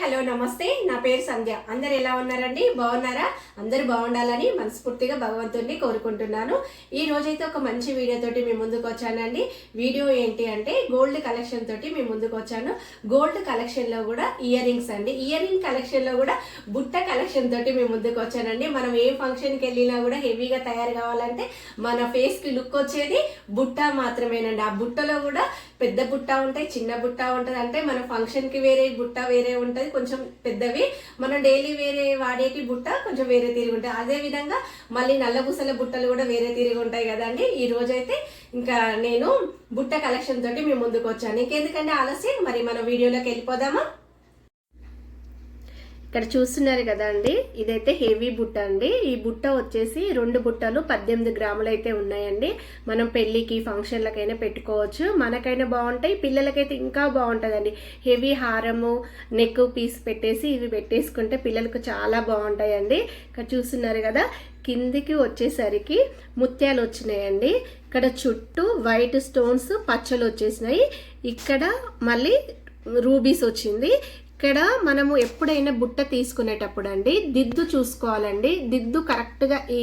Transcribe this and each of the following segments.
Hello నమస్తే. నా పేరు సంధ్య. అందరు ఎలా ఉన్నారండి? బాగున్నారా? అందరూ బాగుండాలని మనస్ఫూర్తిగా భగవంతుడిని కోరుకుంటున్నాను. ఈ రోజైతే ఒక మంచి వీడియోతోటి మీ ముందుకు వచ్చానండి. వీడియో ఏంటి అంటే గోల్డ్ కలెక్షన్ తోటి మీ ముందుకు వచ్చాను. గోల్డ్ కలెక్షన్లో కూడా ఇయర్ రింగ్స్ అండి. ఇయర్ రింగ్ కలెక్షన్లో కూడా బుట్ట కలెక్షన్ తోటి మీ ముందుకు వచ్చానండి. మనం ఏ ఫంక్షన్కి వెళ్ళినా కూడా హెవీగా తయారు కావాలంటే మన ఫేస్కి లుక్ వచ్చేది బుట్ట మాత్రమేనండి. ఆ బుట్టలో కూడా పెద్ద బుట్ట ఉంటాయి చిన్న బుట్ట ఉంటుంది అంటే మన ఫంక్షన్కి వేరే బుట్ట వేరే ఉంటుంది. కొంచెం పెద్దవి. మనం డైలీ వేరే వాడేటి బుట్ట కొంచెం వేరే తిరిగి ఉంటాయి. అదే విధంగా మళ్ళీ నల్లబుసల బుట్టలు కూడా వేరే తిరిగి ఉంటాయి కదండి. ఈ రోజైతే ఇంకా నేను బుట్ట కలెక్షన్ తోటి మేము ముందుకు వచ్చాను. ఇంకెందుకంటే ఆలస్యం మరి మన వీడియోలోకి వెళ్ళిపోదామా? ఇక్కడ చూస్తున్నారు కదా అండి. ఇదైతే హెవీ బుట్ట అండి. ఈ బుట్ట వచ్చేసి రెండు బుట్టలు పద్దెనిమిది గ్రాములు అయితే ఉన్నాయండి. మనం పెళ్ళికి ఫంక్షన్లకైనా పెట్టుకోవచ్చు. మనకైనా బాగుంటాయి. పిల్లలకైతే ఇంకా బాగుంటుందండి. హెవీ హారము నెక్ పీస్ పెట్టేసి ఇవి పెట్టేసుకుంటే పిల్లలకు చాలా బాగుంటాయండి. ఇక్కడ చూస్తున్నారు కదా కిందికి వచ్చేసరికి ముత్యాలు వచ్చినాయండి. ఇక్కడ చుట్టూ వైట్ స్టోన్స్ పచ్చలు వచ్చేసినాయి. ఇక్కడ మళ్ళీ రూబీస్ వచ్చింది. ఇక్కడ మనము ఎప్పుడైనా బుట్ట తీసుకునేటప్పుడు అండి దిద్దు చూసుకోవాలండి. దిద్దు కరెక్ట్గా ఈ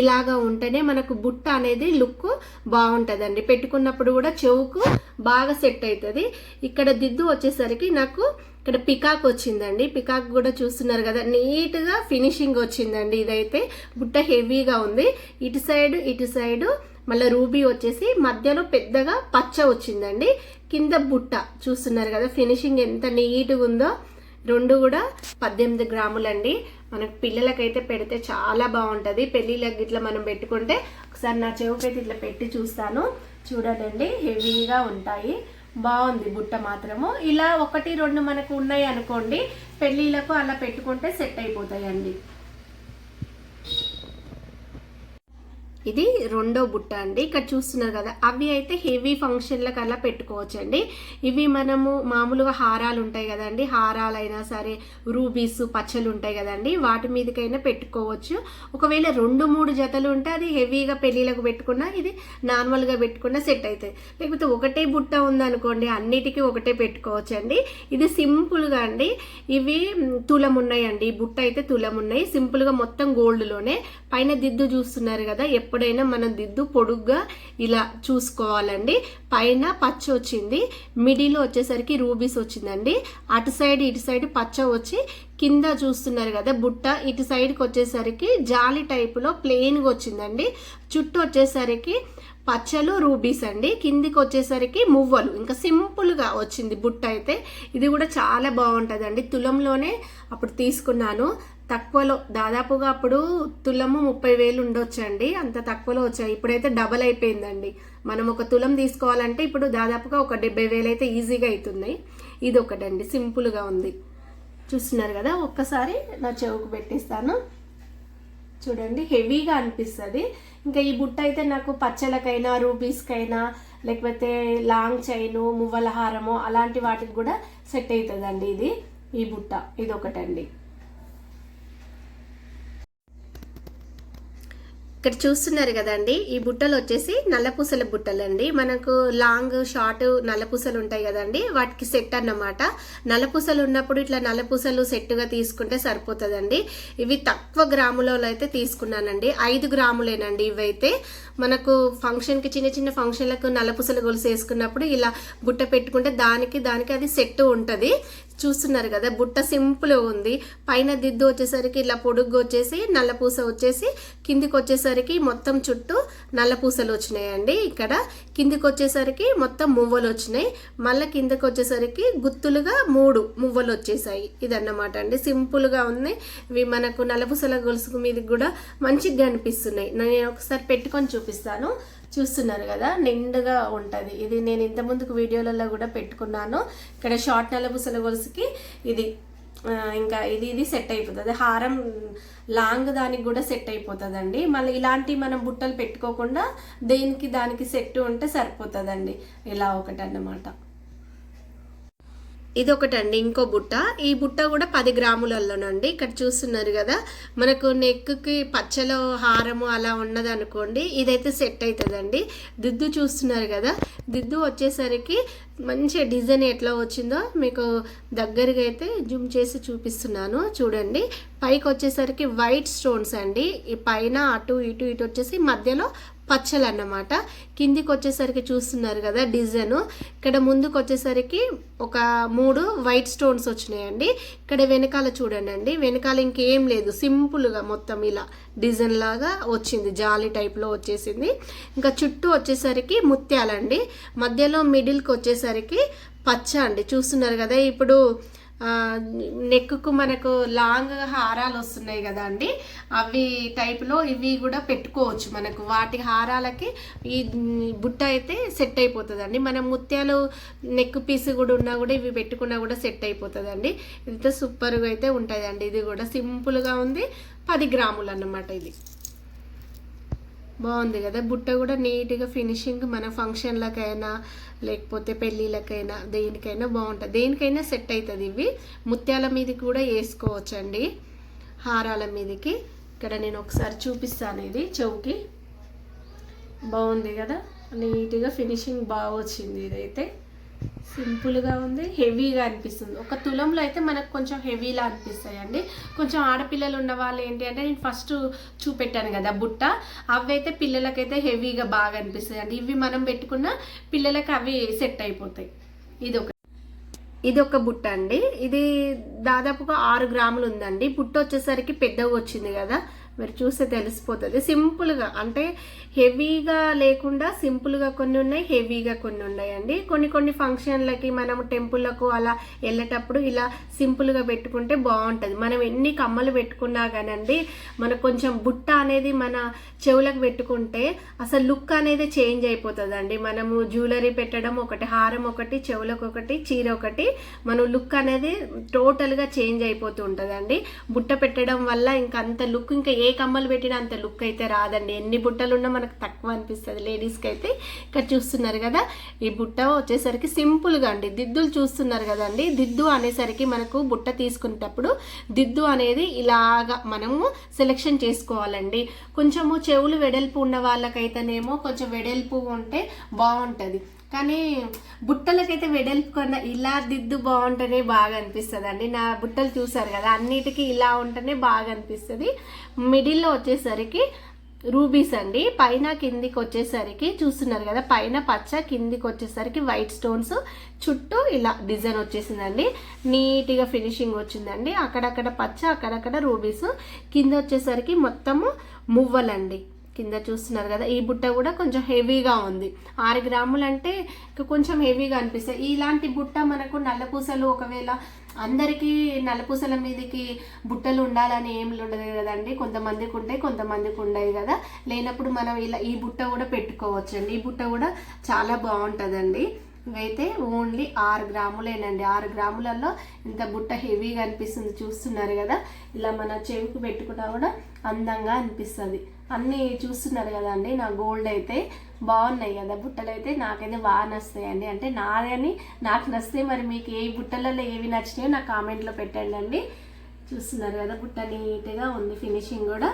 ఇలాగా ఉంటేనే మనకు బుట్ట అనేది లుక్ బాగుంటుందండి. పెట్టుకున్నప్పుడు కూడా చెవుకు బాగా సెట్ అవుతుంది ఇక్కడ దిద్దు వచ్చేసరికి నాకు ఇక్కడ పికాక్ వచ్చిందండి. పికాక్ కూడా చూస్తున్నారు కదా నీట్గా ఫినిషింగ్ వచ్చిందండి. ఇదైతే బుట్ట హెవీగా ఉంది. ఇటు సైడ్ ఇటు సైడు మళ్ళీ రూబీ వచ్చేసి మధ్యలో పెద్దగా పచ్చ వచ్చిందండి. కింద బుట్ట చూస్తున్నారు కదా ఫినిషింగ్ ఎంత నీట్గా ఉందో. రెండు కూడా పద్దెనిమిది గ్రాములండి. మనకు పిల్లలకైతే పెడితే చాలా బాగుంటుంది. పెళ్ళిళ్ళకి ఇట్లా మనం పెట్టుకుంటే ఒకసారి నా చెవుకైతే ఇట్లా పెట్టి చూస్తాను. చూడండి హెవీగా ఉంటాయి. బాగుంది బుట్ట మాత్రము. ఇలా ఒకటి రెండు మనకు ఉన్నాయి అనుకోండి పెళ్ళిళ్ళకు అలా పెట్టుకుంటే సెట్ అయిపోతాయండి. ఇది రెండో బుట్ట అండి. ఇక్కడ చూస్తున్నారు కదా అవి అయితే హెవీ ఫంక్షన్లకు అలా పెట్టుకోవచ్చండి. ఇవి మనము మామూలుగా హారాలు ఉంటాయి కదండి. హారాలైనా సరే రూబీస్ పచ్చలు ఉంటాయి కదండి. వాటి మీదకైనా పెట్టుకోవచ్చు. ఒకవేళ రెండు మూడు జతలు ఉంటే అది హెవీగా పెళ్ళిళ్ళకు పెట్టుకున్నా ఇది నార్మల్గా పెట్టుకున్నా సెట్ అవుతుంది లేకపోతే ఒకటే బుట్ట ఉందనుకోండి అన్నిటికీ ఒకటే పెట్టుకోవచ్చు అండి ఇది సింపుల్గా అండి. ఇవి తులం ఉన్నాయండి బుట్ట అయితే తులం ఉన్నాయి సింపుల్గా మొత్తం గోల్డ్లోనే. పైన దిద్దు చూస్తున్నారు కదా ఎప్పుడు ఎప్పుడైనా మనం దిద్దు పొడుగ్గా ఇలా చూసుకోవాలండి. పైన పచ్చ వచ్చింది. మిడిలో వచ్చేసరికి రూబీస్ వచ్చిందండి. అటు సైడ్ ఇటు సైడ్ పచ్చ వచ్చి కింద చూస్తున్నారు కదా బుట్ట ఇటు సైడ్కి వచ్చేసరికి జాలి టైపులో ప్లెయిన్గా వచ్చిందండి. చుట్టూ వచ్చేసరికి పచ్చలు రూబీస్ అండి. కిందికి వచ్చేసరికి మువ్వలు. ఇంకా సింపుల్గా వచ్చింది బుట్ట అయితే. ఇది కూడా చాలా బాగుంటుందండి. తులంలోనే అప్పుడు తీసుకున్నాను. తక్కువలో దాదాపుగా అప్పుడు తులము ముప్పై వేలు ఉండొచ్చండి. అంత తక్కువలో వచ్చాయి. ఇప్పుడైతే డబల్ అయిపోయిందండి. మనం ఒక తులం తీసుకోవాలంటే ఇప్పుడు దాదాపుగా ఒక డెబ్బై వేలు అయితే ఈజీగా అవుతున్నాయి ఇది ఒకటండి సింపుల్గా ఉంది. చూస్తున్నారు కదా ఒక్కసారి నా చెవుకు పెట్టిస్తాను. చూడండి హెవీగా అనిపిస్తుంది. ఇంకా ఈ బుట్ట అయితే నాకు పచ్చలకైనా రూబీస్కైనా లేకపోతే లాంగ్ చైను మువ్వల హారము అలాంటి వాటికి కూడా సెట్ అవుతుందండి ఇది. ఈ బుట్ట ఇది ఒకటండి ఇక్కడ చూస్తున్నారు కదండి ఈ బుట్టలు వచ్చేసి నల్లపూసల బుట్టలు అండి మనకు లాంగ్ షార్ట్ నల్లపూసలు ఉంటాయి కదండి వాటికి సెట్ అన్నమాట. నల్లపూసలు ఉన్నప్పుడు ఇట్లా నల్లపూసలు సెట్గా తీసుకుంటే సరిపోతుందండి. ఇవి తక్కువ గ్రాములలో అయితే తీసుకున్నానండి. ఐదు గ్రాములేనండి ఇవైతే. మనకు ఫంక్షన్కి చిన్న చిన్న ఫంక్షన్లకు నల్లపూసలు గొలుసు వేసుకున్నప్పుడు ఇలా బుట్ట పెట్టుకుంటే దానికి దానికి అది సెట్ ఉంటుంది. చూస్తున్నారు కదా బుట్ట సింపుల్ ఉంది. పైన దిద్దు వచ్చేసరికి ఇలా పొడుగు వచ్చేసి నల్లపూస వచ్చేసి కిందికి వచ్చేసరికి మొత్తం చుట్టూ నల్లపూసలు వచ్చినాయండి ఇక్కడ. కిందికి వచ్చేసరికి మొత్తం మువ్వలు వచ్చినాయి. మళ్ళీ కిందకి వచ్చేసరికి గుత్తులుగా మూడు మువ్వలు వచ్చేసాయి. ఇదన్నమాట అండి. సింపుల్గా ఉంది. ఇవి మనకు నల్లపూసల గొలుసు మీదకి కూడా మంచిగా అనిపిస్తున్నాయి. నేను ఒకసారి పెట్టుకొని చూపిస్తాను. చూస్తున్నారు కదా నిండుగా ఉంటుంది. ఇది నేను ఇంత ముందుకు వీడియోలలో కూడా పెట్టుకున్నాను. ఇక్కడ షార్ట్ నల్లబుసల గొలుసుకి ఇది ఇంకా ఇది ఇది సెట్ అయిపోతుంది. హారం లాంగ్ దానికి కూడా సెట్ అయిపోతుందండి. మళ్ళీ ఇలాంటి మనం బుట్టలు పెట్టుకోకుండా దేనికి దానికి సెట్ ఉంటే సరిపోతుందండి. ఇలా ఒకటి అన్నమాట ఇది ఒకటండి ఇంకో బుట్ట. ఈ బుట్ట కూడా పది గ్రాములలోనండి. ఇక్కడ చూస్తున్నారు కదా మనకు నెక్కి పచ్చలో హారము అలా ఉన్నది అనుకోండి ఇదైతే సెట్ అవుతుందండి దిద్దు చూస్తున్నారు కదా దిద్దు వచ్చేసరికి మంచి డిజైన్ ఎట్లా వచ్చిందో మీకు దగ్గరగా అయితే జూమ్ చేసి చూపిస్తున్నాను చూడండి. పైకి వచ్చేసరికి వైట్ స్టోన్స్ అండి. ఈ పైన అటు ఇటు ఇటు వచ్చేసి మధ్యలో పచ్చలు అన్నమాట. కిందికి వచ్చేసరికి చూస్తున్నారు కదా డిజైన్. ఇక్కడ ముందుకు వచ్చేసరికి ఒక మూడు వైట్ స్టోన్స్ వచ్చినాయండి. ఇక్కడ వెనకాల చూడండి అండి వెనకాల ఇంకేం లేదు. సింపుల్గా మొత్తం ఇలా డిజైన్ లాగా వచ్చింది. జాలి టైప్లో వచ్చేసింది. ఇంకా చుట్టూ వచ్చేసరికి ముత్యాలండి. మధ్యలో మిడిల్కి వచ్చేసరికి పచ్చ అండి. చూస్తున్నారు కదా ఇప్పుడు నెక్కు మనకు లాంగ్ హారాలు వస్తున్నాయి కదా అండి. అవి టైప్లో ఇవి కూడా పెట్టుకోవచ్చు మనకు. వాటి హారాలకి ఈ బుట్ట అయితే సెట్ అయిపోతుందండి. మనం ముత్యాలు నెక్ పీస్ కూడా ఉన్నా కూడా ఇవి పెట్టుకున్నా కూడా సెట్ అయిపోతుందండి. ఇంత సూపర్గా అయితే ఉంటుందండి ఇది కూడా సింపుల్గా ఉంది. పది గ్రాములు అన్నమాట ఇది. బాగుంది కదా. బుట్ట కూడా నీట్గా ఫినిషింగ్ మన ఫంక్షన్లకైనా లేకపోతే పెళ్ళిళ్ళకైనా దేనికైనా బాగుంటుంది. దేనికైనా సెట్ అవుతుంది ఇవి. ముత్యాల మీదకి కూడా వేసుకోవచ్చండి. హారాల మీదకి. ఇక్కడ నేను ఒకసారి చూపిస్తాను ఇది చెవుకి. బాగుంది కదా. నీట్గా ఫినిషింగ్ బాగా వచ్చింది ఇదైతే. సింపుల్గా ఉంది హెవీగా అనిపిస్తుంది. ఒక తులంలో అయితే మనకు కొంచెం హెవీలా అనిపిస్తాయి అండి కొంచెం ఆడపిల్లలు ఉన్న వాళ్ళు ఏంటి అంటే నేను ఫస్ట్ చూపెట్టాను కదా బుట్ట అవి అయితే పిల్లలకైతే హెవీగా బాగా అనిపిస్తాయి అండి ఇవి మనం పెట్టుకున్న పిల్లలకి అవి సెట్ అయిపోతాయి. ఇది ఒక ఇది ఒక బుట్ట అండి. ఇది దాదాపుగా ఆరు గ్రాములు ఉందండి. బుట్ట వచ్చేసరికి పెద్దగా వచ్చింది కదా. మీరు చూస్తే తెలిసిపోతుంది. సింపుల్గా అంటే హెవీగా లేకుండా సింపుల్గా కొన్ని ఉన్నాయి హెవీగా కొన్ని ఉన్నాయండి. కొన్ని కొన్ని ఫంక్షన్లకి మనం టెంపుల్లకు అలా వెళ్ళేటప్పుడు ఇలా సింపుల్గా పెట్టుకుంటే బాగుంటుంది. మనం ఎన్ని కమ్మలు పెట్టుకున్నా కానండి మనకు కొంచెం బుట్ట అనేది మన చెవులకు పెట్టుకుంటే అసలు లుక్ అనేది చేంజ్ అయిపోతుందండి. మనము జ్యువెలరీ పెట్టడం ఒకటి హారం ఒకటి చెవులకు ఒకటి చీర ఒకటి మనం లుక్ అనేది టోటల్గా చేంజ్ అయిపోతూ ఉంటుందండి. బుట్ట పెట్టడం వల్ల ఇంకా అంత లుక్ ఇంకా ఏ ఏ కమ్మలు పెట్టినా అంత లుక్ అయితే రాదండి. ఎన్ని బుట్టలు ఉన్నా మనకు తక్కువ అనిపిస్తుంది. లేడీస్కి అయితే ఇక్కడ చూస్తున్నారు కదా ఈ బుట్ట వచ్చేసరికి సింపుల్గా అండి. దిద్దులు చూస్తున్నారు కదండి. దిద్దు అనేసరికి మనకు బుట్ట తీసుకునేటప్పుడు దిద్దు అనేది ఇలాగా మనము సెలెక్షన్ చేసుకోవాలండి. కొంచెము చెవులు వెడల్పు ఉన్న వాళ్ళకైతేనేమో కొంచెం వెడల్పు ఉంటే బాగుంటుంది. కానీ బుట్టలకైతే వెడల్పు కన్నా ఇలా దిద్దు బాగుంటేనే బాగా అనిపిస్తుంది అండి నా బుట్టలు చూసారు కదా అన్నిటికీ ఇలా ఉంటేనే బాగా అనిపిస్తుంది. మిడిల్లో వచ్చేసరికి రూబీస్ అండి. పైన కిందికి వచ్చేసరికి చూస్తున్నారు కదా పైన పచ్చ కిందికి వచ్చేసరికి వైట్ స్టోన్స్ చుట్టూ ఇలా డిజైన్ వచ్చేసిందండి. నీట్గా ఫినిషింగ్ వచ్చిందండి. అక్కడక్కడ పచ్చ అక్కడక్కడ రూబీస్. కింద వచ్చేసరికి మొత్తము మువ్వలండి. కింద చూస్తున్నారు కదా ఈ బుట్ట కూడా కొంచెం హెవీగా ఉంది. ఆరు గ్రాములు అంటే కొంచెం హెవీగా అనిపిస్తాయి. ఇలాంటి బుట్ట మనకు నల్లపూసలు ఒకవేళ అందరికీ నల్లపూసల మీదకి బుట్టలు ఉండాలని ఏం ఉండదు కదండి. కొంతమందికి ఉంటాయి కొంతమందికి ఉండవు కదా. లేనప్పుడు మనం ఇలా ఈ బుట్ట కూడా పెట్టుకోవచ్చండి. ఈ బుట్ట కూడా చాలా బాగుంటుందండి. అయితే ఓన్లీ ఆరు గ్రాములేనండి. ఆరు గ్రాములలో ఇంత బుట్ట హెవీగా అనిపిస్తుంది చూస్తున్నారు కదా. ఇలా మన చెవికి పెట్టుకున్నా కూడా అందంగా అనిపిస్తుంది. అన్నీ చూస్తున్నారు కదండి నా గోల్డ్ అయితే బాగున్నాయి కదా. బుట్టలు అయితే నాకైతే బాగా నస్తాయండి అంటే నాదని నాకు నచ్చితే మరి మీకు ఏ బుట్టలలో ఏవి నచ్చినాయో నా కామెంట్లో పెట్టండి అండి చూస్తున్నారు కదా బుట్ట నీట్గా ఉంది. ఫినిషింగ్ కూడా